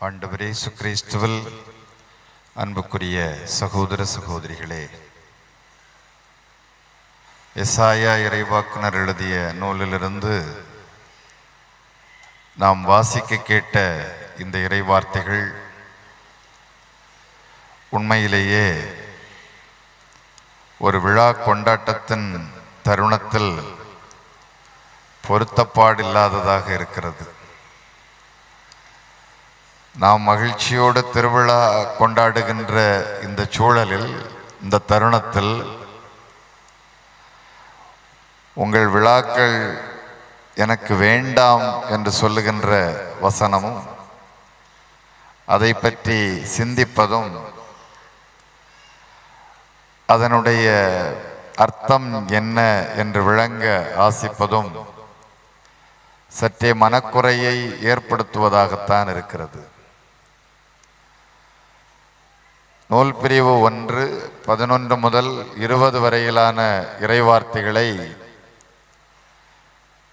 ஆண்டவரே சுக்ரிஸ்துவல் அன்புக்குரிய சகோதர சகோதரிகளே எசாயா இறைவாக்குனர் எழுதிய நூலிலிருந்து நாம் வாசிக்க கேட்ட இந்த இறைவார்த்தைகள் உண்மையிலேயே ஒரு விழா கொண்டாட்டத்தின் தருணத்தில் பொருத்தப்பாடில்லாததாக இருக்கிறது. நாம் மகிழ்ச்சியோடு திருவிழா கொண்டாடுகின்ற இந்த சூழலில் இந்த தருணத்தில் உங்கள் விழாக்கள் எனக்கு வேண்டாம் என்று சொல்லுகின்ற வசனமும் அதை பற்றி சிந்திப்பதும் அதனுடைய அர்த்தம் என்ன என்று விளங்க ஆசிப்பதும் சற்றே மனக்குறையை ஏற்படுத்துவதாகத்தான் இருக்கிறது. நூல் பிரிவு ஒன்று பதினொன்று முதல் இருபது வரையிலான இறைவார்த்தைகளை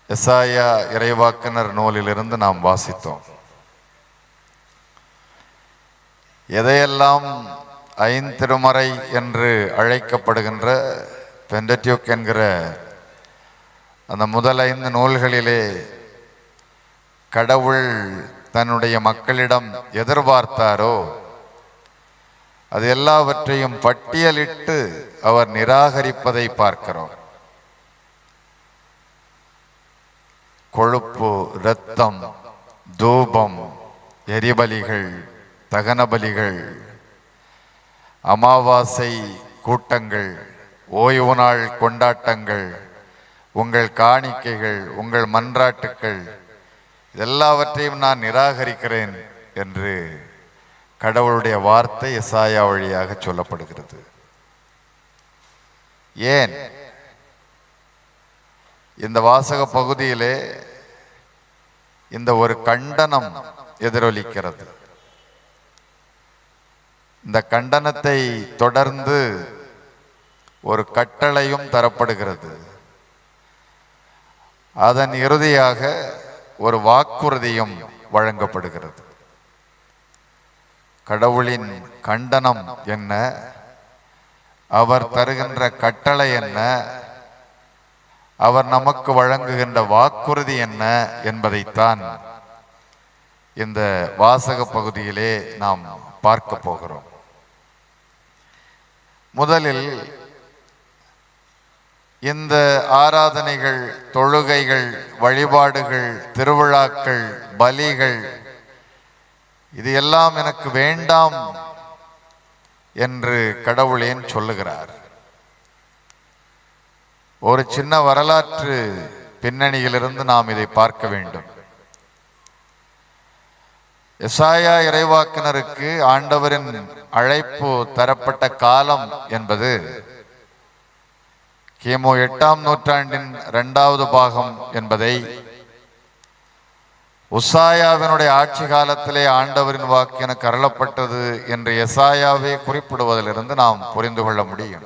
எசாயா இறைவாக்குனர் நூலிலிருந்து நாம் வாசித்தோம். எதையெல்லாம் ஐந்திருமறை என்று அழைக்கப்படுகின்ற பெண்டட்யூக் என்கிற அந்த முதல் ஐந்து நூல்களிலே கடவுள் தன்னுடைய மக்களிடம் எதிர்பார்த்தாரோ அது எல்லாவற்றையும் பட்டியலிட்டு அவர் நிராகரிப்பதை பார்க்கிறோம். கொழுப்பு இரத்தம் தூபம் எரிபலிகள் தகனபலிகள் அமாவாசை கூட்டங்கள் ஓய்வு நாள் கொண்டாட்டங்கள் உங்கள் காணிக்கைகள் உங்கள் மன்றாட்டுக்கள் எல்லாவற்றையும் நான் நிராகரிக்கிறேன் என்று கடவுளுடைய வார்த்தை எசாயா வழியாக சொல்லப்படுகிறது. ஏன்? இந்த வாசக பகுதியிலே இந்த ஒரு கண்டனம் எதிரொலிக்கிறது. இந்த கண்டனத்தை தொடர்ந்து ஒரு கட்டளையும் தரப்படுகிறது. அதன் இறுதியாக ஒரு வாக்குறுதியும் வழங்கப்படுகிறது. கடவுளின் கண்டனம் என்ன? அவர் தருகின்ற கட்டளை என்ன? அவர் நமக்கு வழங்குகின்ற வாக்குறுதி என்ன என்பதைத்தான் இந்த வாசக பகுதியிலே நாம் பார்க்க போகிறோம். முதலில் இந்த ஆராதனைகள் தொழுகைகள் வழிபாடுகள் திருவிழாக்கள் பலிகள் இது எல்லாம் எனக்கு வேண்டாம் என்று கடவுள் ஏன் சொல்லுகிறார்? ஒரு சின்ன வரலாற்று பின்னணியிலிருந்து நாம் இதை பார்க்க வேண்டும். எசாயா இறைவாக்கினருக்கு ஆண்டவரின் அழைப்பு தரப்பட்ட காலம் என்பது கிமு எட்டாம் நூற்றாண்டின் இரண்டாவது பாகம் என்பதை உசாயாவினுடைய ஆட்சி காலத்திலே ஆண்டவரின் வாக்கு எனக்கு அருளப்பட்டது என்று எசாயாவே குறிப்பிடுவதிலிருந்து நாம் புரிந்து கொள்ள முடியும்.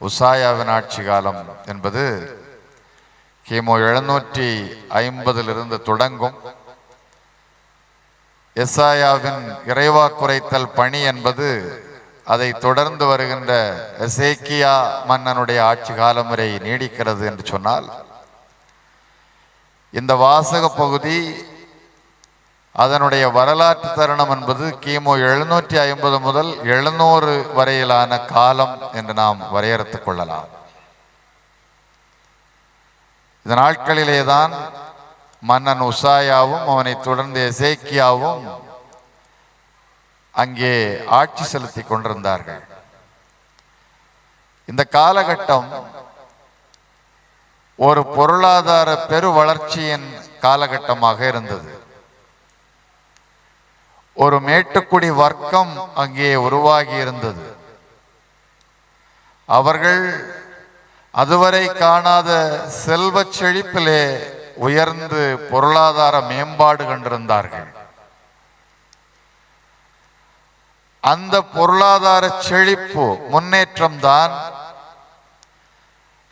உசாயாவின் ஆட்சி காலம் என்பது கிமு எழுநூற்றி ஐம்பதிலிருந்து தொடங்கும். எசாயாவின் இறைவா குறைத்தல் பணி என்பது அதை தொடர்ந்து வருகின்ற எசேக்கியா மன்னனுடைய ஆட்சி காலம் வரை நீடிக்கிறது என்று சொன்னால் இந்த வாசக பகுதி அதனுடைய வரலாற்று தருணம் என்பது கிமு எழுநூற்றி ஐம்பது முதல் எழுநூறு வரையிலான காலம் என்று நாம் வரையறுத்துக் கொள்ளலாம். இந்த நாட்களிலேதான் மன்னன் உசாயாவும் அவனை தொடர்ந்து எசேக்கியாவும் அங்கே ஆட்சி செலுத்தி கொண்டிருந்தார்கள். இந்த காலகட்டம் ஒரு பொருளாதார பெரு வளர்ச்சியின் காலகட்டமாக இருந்தது. ஒரு மேட்டுக்குடி வர்க்கம் அங்கே உருவாகி இருந்தது. அவர்கள் அதுவரை காணாத செல்வ செழிப்பிலே உயர்ந்து பொருளாதார மேம்பாடு கண்டிருந்தார்கள். அந்த பொருளாதார செழிப்பு முன்னேற்றம் தான்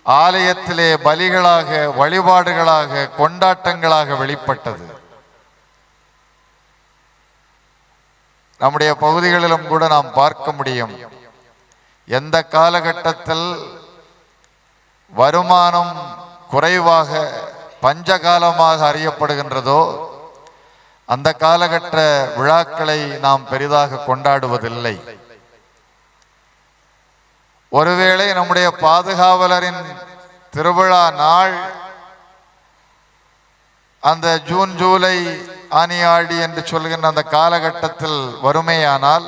ஆலயத்திலே பலிகளாக வழிபாடுகளாக கொண்டாட்டங்களாக வெளிப்பட்டது. நம்முடைய பகுதிகளிலும் கூட நாம் பார்க்க முடியும். எந்த காலகட்டத்தில் வருமானம் குறைவாக பஞ்சகாலமாக அறியப்படுகின்றதோ அந்த காலகட்ட விழாக்களை நாம் பெரிதாக கொண்டாடுவதில்லை. ஒருவேளை நம்முடைய பாதுகாவலரின் திருவிழா நாள் அந்த ஜூன் ஜூலை ஆனியாடி என்று சொல்கின்ற அந்த காலகட்டத்தில் வறுமையானால்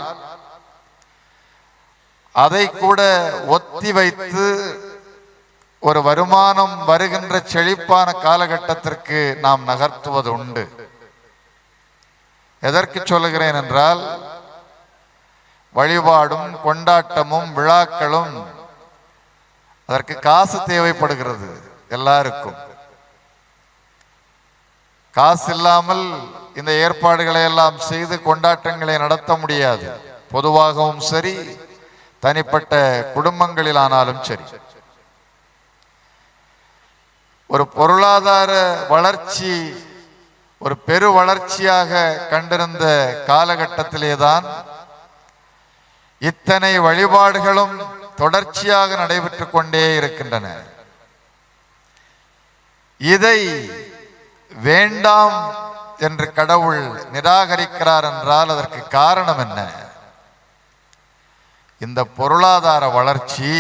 அதை கூட ஒத்தி வைத்து ஒரு வருமானம் வருகின்ற செழிப்பான காலகட்டத்திற்கு நாம் நகர்த்துவது உண்டு எதற்கு சொல்லுகிறேன் என்றால் வழிபாடும் கொண்டாட்டமும் விழாக்களும் அதற்கு காசு தேவைப்படுகிறது எல்லாருக்கும். காசு இல்லாமல் இந்த ஏற்பாடுகளை எல்லாம் செய்து கொண்டாட்டங்களை நடத்த முடியாது. பொதுவாகவும் சரி தனிப்பட்ட குடும்பங்களிலானாலும் சரி. ஒரு பொருளாதார வளர்ச்சி ஒரு பெரு வளர்ச்சியாக கண்டிருந்த காலகட்டத்திலேதான் இத்தனை வழிபாடுகளும் தொடர்ச்சியாக நடைபெற்றுக் கொண்டே இருக்கின்றன. இதை வேண்டாம் என்று கடவுள் நிராகரிக்கிறார் என்றால் அதற்கு காரணம் என்ன? இந்த பொருளாதார வளர்ச்சி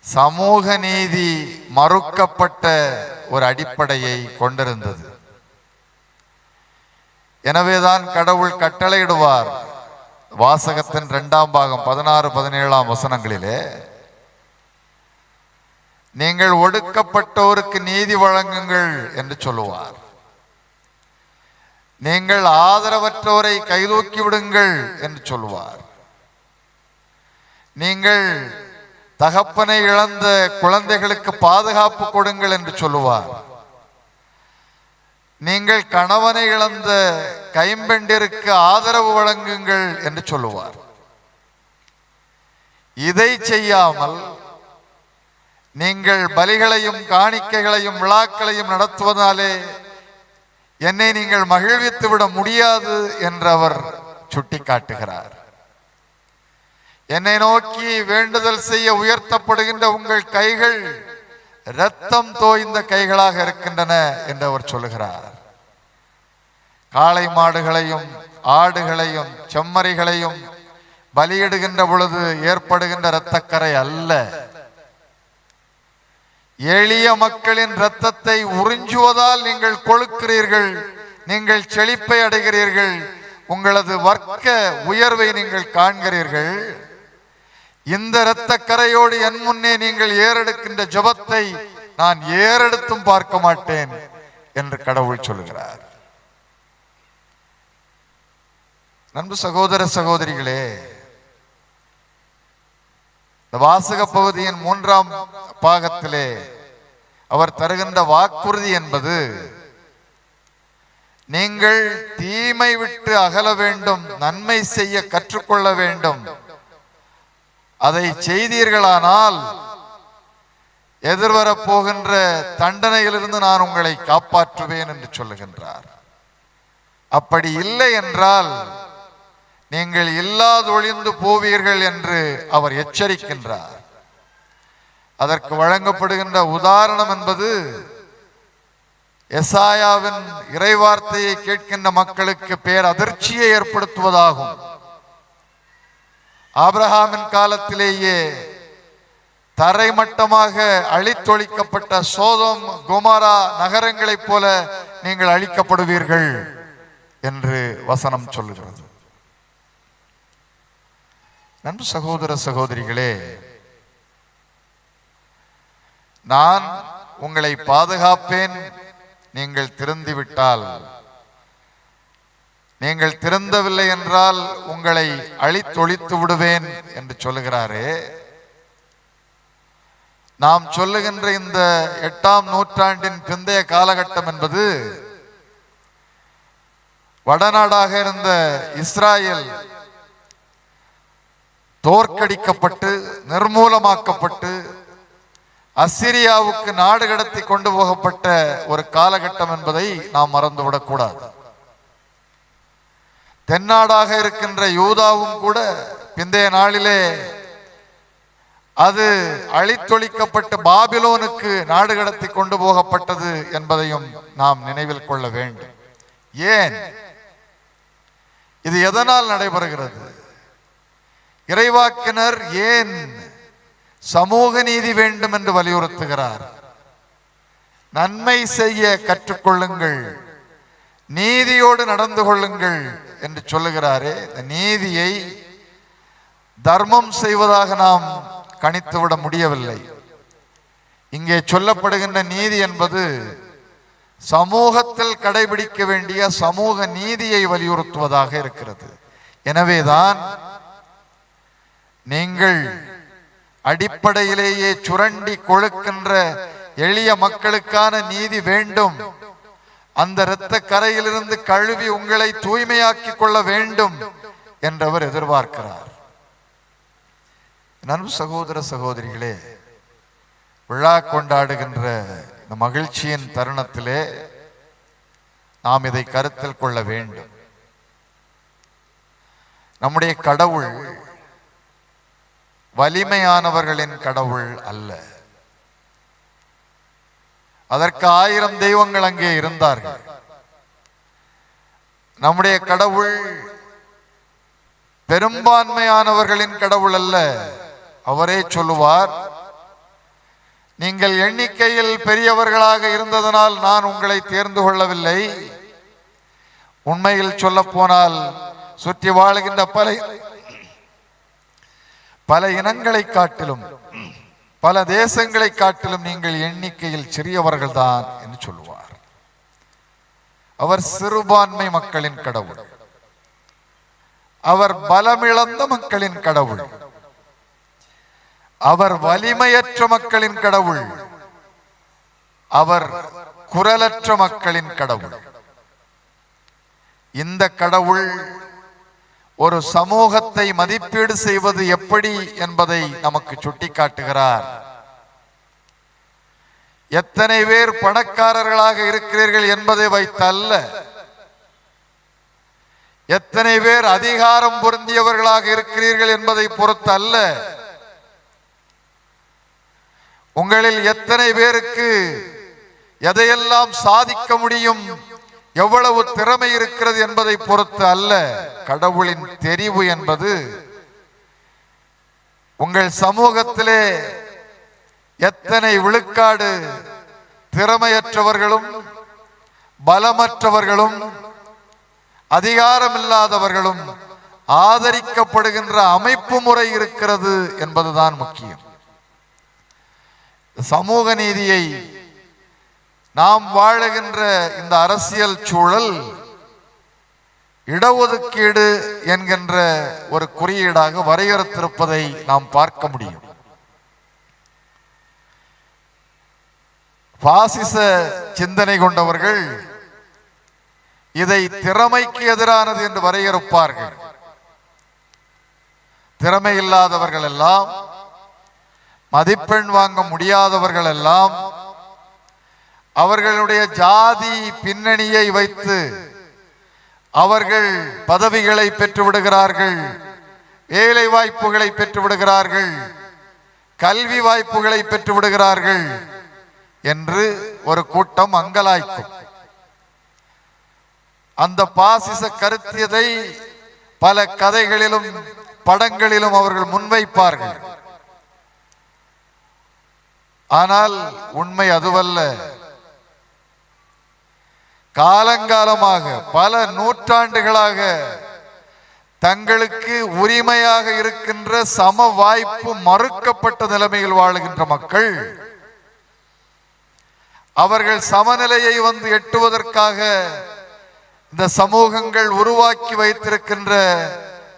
சமூக நீதி மறுக்கப்பட்ட ஒரு அடிப்படையை கொண்டிருந்தது. எனவேதான் கடவுள் கட்டளையிடுவார். வாசகத்தின் இரண்டாம் பாகம் பதினாறு பதினேழாம் வசனங்களிலே நீங்கள் ஒடுக்கப்பட்டோருக்கு நீதி வழங்குங்கள் என்று சொல்லுவார். நீங்கள் ஆதரவற்றோரை கைதூக்கி விடுங்கள் என்று சொல்லுவார். நீங்கள் தகப்பனை இழந்த குழந்தைகளுக்கு பாதுகாப்பு கொடுங்கள் என்று சொல்லுவார். நீங்கள் கணவனை இழந்த கைம்பெண்டிற்கு ஆதரவு வழங்குங்கள் என்று சொல்லுவார். இதை செய்யாமல் நீங்கள் பலிகளையும் காணிக்கைகளையும் விழாக்களையும் நடத்துவதாலே என்னை நீங்கள் மகிழ்வித்து விட முடியாது என்று அவர் சுட்டிக்காட்டுகிறார். என்னை நோக்கி வேண்டுதல் செய்ய உயர்த்தப்படுகின்ற உங்கள் கைகள் இரத்தம் தோய்ந்த கைகளாக இருக்கின்றன என்று அவர் சொல்லுகிறார். காளை மாடுகளையும் ஆடுகளையும் செம்மறிகளையும் பலியிடுகின்ற பொழுது ஏற்படுகின்ற இரத்தக்கரை அல்ல. எளிய மக்களின் இரத்தத்தை உறிஞ்சுவதால் நீங்கள் கொழுக்கிறீர்கள் நீங்கள் செழிப்பை அடைகிறீர்கள் உங்களது வர்க்க உயர்வை நீங்கள் காண்கிறீர்கள். இந்த இரத்த கரையோடு என் முன்னே நீங்கள் ஏறெடுக்கின்ற ஜபத்தை நான் ஏறெடுத்தும் பார்க்க மாட்டேன் என்று கடவுள் சொல்கிறார். நண்பு சகோதர சகோதரிகளே இந்த வாசக பகுதியின் மூன்றாம் பாகத்திலே அவர் தருகின்ற வாக்குறுதி என்பது நீங்கள் தீமை விட்டு அகல வேண்டும் நன்மை செய்ய கற்றுக்கொள்ள வேண்டும். அதை செய்தீர்களானால் எதிர்வரப் போகின்ற தண்டனையிலிருந்து நான் உங்களை காப்பாற்றுவேன் என்று சொல்லுகின்றார். அப்படி இல்லை என்றால் நீங்கள் இல்லாதொழிந்து போவீர்கள் என்று அவர் எச்சரிக்கின்றார். அதற்கு வழங்கப்படுகின்ற உதாரணம் என்பது எசாயாவின் இறைவார்த்தையை கேட்கின்ற மக்களுக்கு பேர் அதிர்ச்சியை ஏற்படுத்துவதாகும். ஆபிரகாமின் காலத்திலேயே தரைமட்டமாக அழித்தொழிக்கப்பட்ட சோதம் குமாரா நகரங்களைப் போல நீங்கள் அழிக்கப்படுவீர்கள் என்று வசனம் சொல்லுகிறது. நண்பு சகோதர சகோதரிகளே நான் உங்களை பாதுகாப்பேன். நீங்கள் திறந்துவிட்டால். நீங்கள் திருந்தவில்லை என்றால் உங்களை அழித்தொழித்து விடுவேன் என்று சொல்லுகிறாரே. நாம் சொல்லுகின்ற இந்த எட்டாம் நூற்றாண்டின் பிந்தைய காலகட்டம் என்பது வடநாடாக இருந்த இஸ்ராயல் தோற்கடிக்கப்பட்டு நிர்மூலமாக்கப்பட்டு அசிரியாவுக்கு நாடு கடத்தி கொண்டு போகப்பட்ட ஒரு காலகட்டம் என்பதை நாம் மறந்துவிடக்கூடாது தென்னாடாக இருக்கின்ற யூதாவும் கூட பிந்தைய நாளிலே அது அழித்தொழிக்கப்பட்டு பாபிலோனுக்கு நாடு கடத்தி கொண்டு போகப்பட்டது என்பதையும் நாம் நினைவில் கொள்ள வேண்டும். ஏன்? இது எதனால் நடைபெறுகிறது? இறைவாக்கினர் ஏன் சமூக நீதி வேண்டும் என்று வலியுறுத்துகிறார்? நன்மை செய்ய கற்றுக்கொள்ளுங்கள். நீதியோடு நடந்து கொள்ளுங்கள் என்று சொல்லுகிறாரே. இந்த நீதியை தர்மம் செய்வதாக நாம் கணித்துவிட முடியவில்லை. இங்கே சொல்லப்படுகின்ற நீதி என்பது சமூகத்தில் கடைபிடிக்க வேண்டிய சமூக நீதியை வலியுறுத்துவதாக இருக்கிறது. எனவேதான் நீங்கள் அடிப்படையிலேயே சுரண்டி கொழுக்கின்ற எளிய மக்களுக்கான நீதி வேண்டும். அந்த இரத்த கரையிலிருந்து கழுவி உங்களை தூய்மையாக்கிக் கொள்ள வேண்டும் என்றவர் எதிர்பார்க்கிறார். நண்பு சகோதர சகோதரிகளே விழா கொண்டாடுகின்ற இந்த மகிழ்ச்சியின் தருணத்திலே நாம் இதை கருத்தில் கொள்ள வேண்டும். நம்முடைய கடவுள் வலிமையானவர்களின் கடவுள் அல்ல. அதற்கு ஆயிரம் தெய்வங்கள் அங்கே இருந்தார்கள். நம்முடைய கடவுள் பெரும்பான்மையானவர்களின் கடவுள் அல்ல. அவரே சொல்லுவார் நீங்கள் எண்ணிக்கையில் பெரியவர்களாக இருந்ததனால் நான் உங்களை தேர்ந்து கொள்ளவில்லை. உண்மையில் சொல்ல போனால் சுற்றி வாழுகின்ற பல பல இனங்களை காட்டிலும் பல தேசங்களை காட்டிலும் நீங்கள் எண்ணிக்கையில் சிறியவர்கள் தான் என்று சொல்லுவார். அவர் சிறுபான்மை மக்களின் கடவுள். அவர் பலமிழந்த மக்களின் கடவுள். அவர் வலிமையற்ற மக்களின் கடவுள். அவர் குரலற்ற மக்களின் கடவுள். இந்த கடவுள் ஒரு சமூகத்தை மதிப்பீடு செய்வது எப்படி என்பதை நமக்கு சுட்டிக்காட்டுகிறார். எத்தனை பேர் பணக்காரர்களாக இருக்கிறீர்கள் என்பதை வைத்தல்ல. எத்தனை பேர் அதிகாரம் பொருந்தியவர்களாக இருக்கிறீர்கள் என்பதை பொறுத்து அல்ல உங்களில் எத்தனை பேருக்கு எதையெல்லாம் சாதிக்க முடியும் எவ்வளவு திறமை இருக்கிறது என்பதை பொறுத்து அல்ல கடவுளின் தெரிவு என்பது. உங்கள் சமூகத்திலே எத்தனை விழுக்காடு திறமையற்றவர்களும் பலமற்றவர்களும் அதிகாரமில்லாதவர்களும் ஆதரிக்கப்படுகின்ற அமைப்பு முறை இருக்கிறது என்பதுதான் முக்கியம். சமூக நீதியை நாம் வாழுகின்ற இந்த அரசியல் சூழல் இடஒதுக்கீடு என்கின்ற ஒரு குறியீடாக வரையறுத்திருப்பதை நாம் பார்க்க முடியும். பாசிச சிந்தனை கொண்டவர்கள் இதை திறமைக்கு எதிரானது என்று வரையறுப்பார்கள். திறமை இல்லாதவர்கள் எல்லாம் மதிப்பெண் வாங்க முடியாதவர்கள் எல்லாம் அவர்களுடைய ஜாதி பின்னணியை வைத்து அவர்கள் பதவிகளை பெற்று விடுகிறார்கள் வேலை வாய்ப்புகளை பெற்று விடுகிறார்கள் கல்வி வாய்ப்புகளை பெற்று விடுகிறார்கள் என்று ஒரு கூட்டம் அங்கலாய்க்கும். அந்த பாசிச கருத்தியதை பல கதைகளிலும் படங்களிலும் அவர்கள் முன்வைப்பார்கள். ஆனால் உண்மை அதுவல்ல. காலங்காலமாக பல நூற்றாண்டுகளாக தங்களுக்கு உரிமையாக இருக்கின்ற சம வாய்ப்பு மறுக்கப்பட்ட நிலைமையில் வாழுகின்ற மக்கள் அவர்கள் சமநிலையை வந்து எட்டுவதற்காக இந்த சமூகங்கள் உருவாக்கி வைத்திருக்கின்ற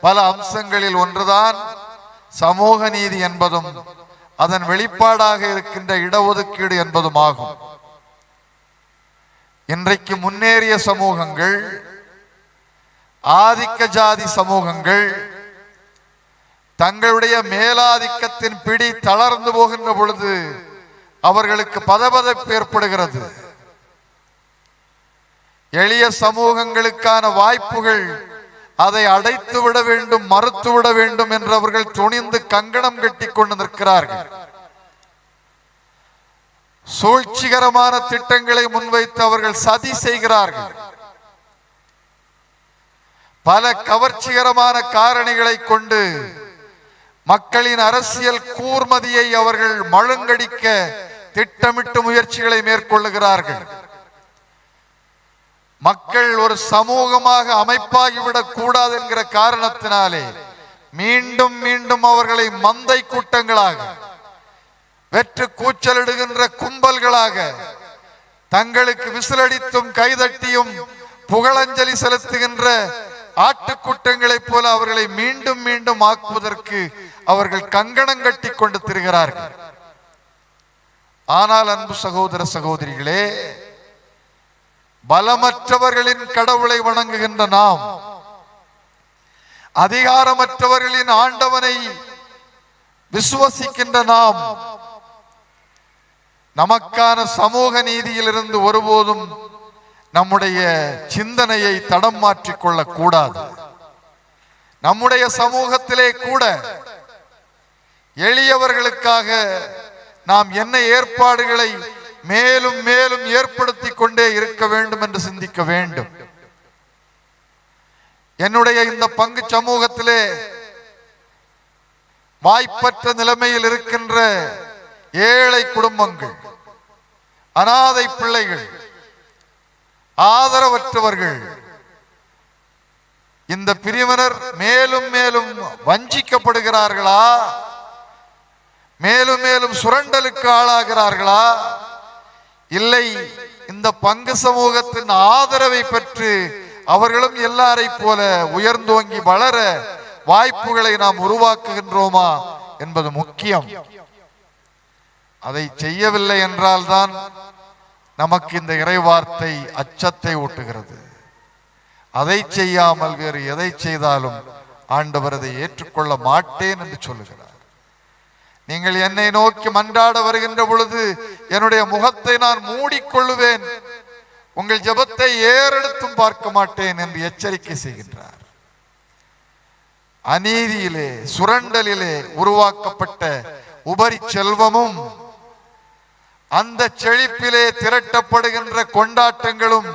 பல அம்சங்களில் ஒன்றுதான் சமூக நீதி என்பதும் அதன் வெளிப்பாடாக இருக்கின்ற இடஒதுக்கீடு என்பதுமாகும். இன்றைக்கு முன்னேறிய சமூகங்கள் ஆதிக்க ஜாதி சமூகங்கள் தங்களுடைய மேலாதிக்கத்தின் பிடி தளர்ந்து போகின்ற பொழுது அவர்களுக்கு பதபதப்பு ஏற்படுகிறது. எளிய சமூகங்களுக்கான வாய்ப்புகள் அதை அடைத்து விட வேண்டும் மறுத்து விட வேண்டும் என்று அவர்கள் துணிந்து கங்கணம் கட்டி கொண்டு நிற்கிறார்கள். சூழ்ச்சிகரமான திட்டங்களை முன்வைத்து அவர்கள் சதி செய்கிறார்கள். பல கவர்ச்சிகரமான காரணிகளை கொண்டு மக்களின் அரசியல் கூர்மதியை அவர்கள் மழுங்கடிக்க திட்டமிட்டு முயற்சிகளை மேற்கொள்ளுகிறார்கள். மக்கள் ஒரு சமூகமாக அமைப்பாகிவிடக் கூடாது என்கிற காரணத்தினாலே மீண்டும் மீண்டும் அவர்களை மந்தை கூட்டங்களாக வெற்று கூச்சலிடுகின்ற கும்பல்களாக தங்களுக்கு விசிலடித்தும் கைதட்டியும் புகழஞ்சலி செலுத்துகின்ற ஆட்டுக்கூட்டங்களைப் போல அவர்களை மீண்டும் மீண்டும் ஆக்குவதற்கு அவர்கள் கங்கணம் கட்டி கொண்டு திரிகிறார்கள். ஆனால் அன்பு சகோதர சகோதரிகளே பலமற்றவர்களின் கடவுளை வணங்குகின்ற நாம் அதிகாரமற்றவர்களின் ஆண்டவனை விசுவசிக்கின்ற நாம் நமக்கான சமூக நீதியிலிருந்து ஒருபோதும் நம்முடைய சிந்தனையை தடம் மாற்றிக் கொள்ளக் கூடாது நம்முடைய சமூகத்திலே கூட எளியவர்களுக்காக நாம் என்ன ஏற்பாடுகளை மேலும் மேலும் ஏற்படுத்தி கொண்டே இருக்க வேண்டும் என்று சிந்திக்க வேண்டும். என்னுடைய இந்த பங்கு சமூகத்திலே வாய்ப்பற்ற நிலைமையில் இருக்கின்ற ஏழை குடும்பங்கள் அனாதை பிள்ளைகள் ஆதரவற்றவர்கள் இந்த பிரிவினர் மேலும் மேலும் வஞ்சிக்கப்படுகிறார்களா? மேலும் மேலும் சுரண்டலுக்கு ஆளாகிறார்களா? இல்லை இந்த பங்கு சமூகத்தின் ஆதரவை பெற்று அவர்களும் எல்லாரை போல உயர்ந்தோங்கி வளர வாய்ப்புகளை நாம் உருவாக்குகின்றோமா என்பது முக்கியம். அதை செய்யவில்லை என்றால்தான் நமக்கு இந்த இறைவார்த்தை அச்சத்தை ஊட்டுகிறது. அதை செய்யாமல் வேறு எதை செய்தாலும் ஆண்டவர் அதை ஏற்றுக்கொள்ள மாட்டேன் என்று சொல்லுகிறார். நீங்கள் என்னை நோக்கி மன்றாட வருகின்ற பொழுது என்னுடைய முகத்தை நான் மூடிக்கொள்ளுவேன். உங்கள் ஜெபத்தை ஏறெடுத்தும் பார்க்க மாட்டேன் என்று எச்சரிக்கை செய்கின்றார். அநீதியிலே சுரண்டலிலே உருவாக்கப்பட்ட உபரி செல்வமும் அந்த செழிப்பிலே திரட்டப்படுகின்ற கொண்டாட்டங்களும்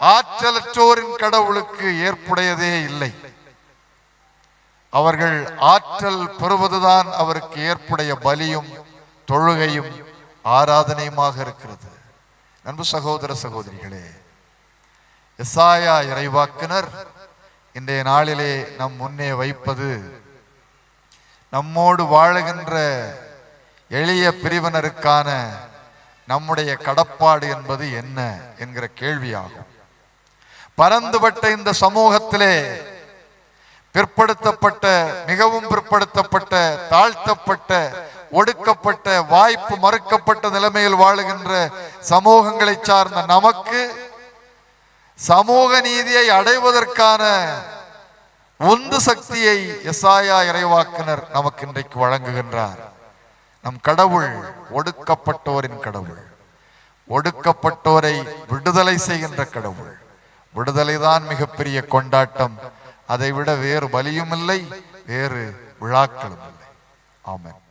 ஆற்றலற்றோரின் கடவுளுக்கு ஏற்புடையதே இல்லை. அவர்கள் ஆற்றல் பெறுவதுதான் அவருக்கு ஏற்புடைய பலியும் தொழுகையும் ஆராதனையுமாக இருக்கிறது. அன்பு சகோதர சகோதரிகளே எஸ்ஆயா இறைவாக்கினர் இன்றைய நாளிலே நம் முன்னே வைப்பது நம்மோடு வாழுகின்ற எளிய பிரிவினருக்கான நம்முடைய கடப்பாடு என்பது என்ன என்கிற கேள்வியாகும். பரந்துபட்ட இந்த சமூகத்திலே பிற்படுத்தப்பட்ட மிகவும் பிற்படுத்தப்பட்ட தாழ்த்தப்பட்ட ஒடுக்கப்பட்ட வாய்ப்பு மறுக்கப்பட்ட நிலைமையில் வாழுகின்ற சமூகங்களை சார்ந்த நமக்கு சமூக நீதியை அடைவதற்கான உந்து சக்தியை எசாயா இறைவாக்கினர் நமக்கு இன்றைக்கு வழங்குகின்றார். நம் கடவுள் ஒடுக்கப்பட்டோரின் கடவுள். ஒடுக்கப்பட்டோரை விடுதலை செய்கின்ற கடவுள். விடுதலை தான் மிகப்பெரிய கொண்டாட்டம். அதை விட வேறு பலியும் இல்லை வேறு விழாக்களும் இல்லை. ஆமாம்